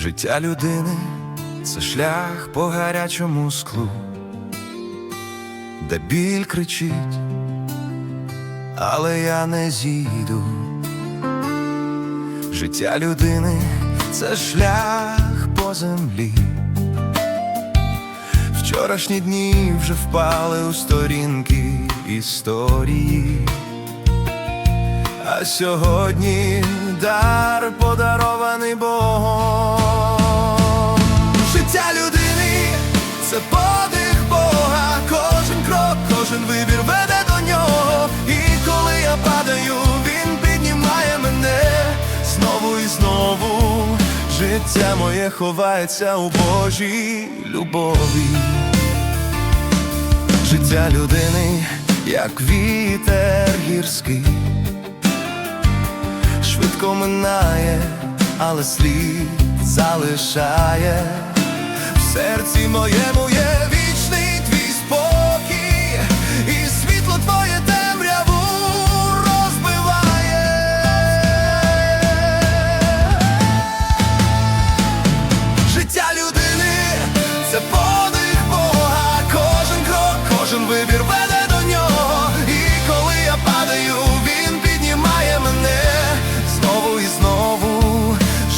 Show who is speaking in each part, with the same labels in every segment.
Speaker 1: Життя людини це шлях по гарячому склу, де біль кричить, але я не зійду. Життя людини це шлях по землі. Вчорашні дні вже впали у сторінки історії. А сьогодні це подих Бога, кожен крок, кожен вибір веде до нього. І коли я падаю, він піднімає мене знову і знову. Життя моє ховається у Божій любові. Життя людини, як вітер гірський швидко минає, але слід залишає серці моєму є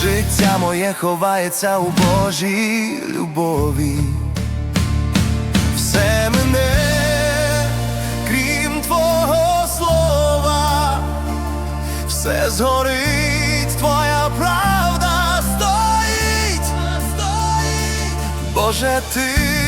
Speaker 1: Життя моє ховається у Божій любові. Все мене, крім твого слова, все згорить, твоя правда стоїть, стоїть. Боже, ти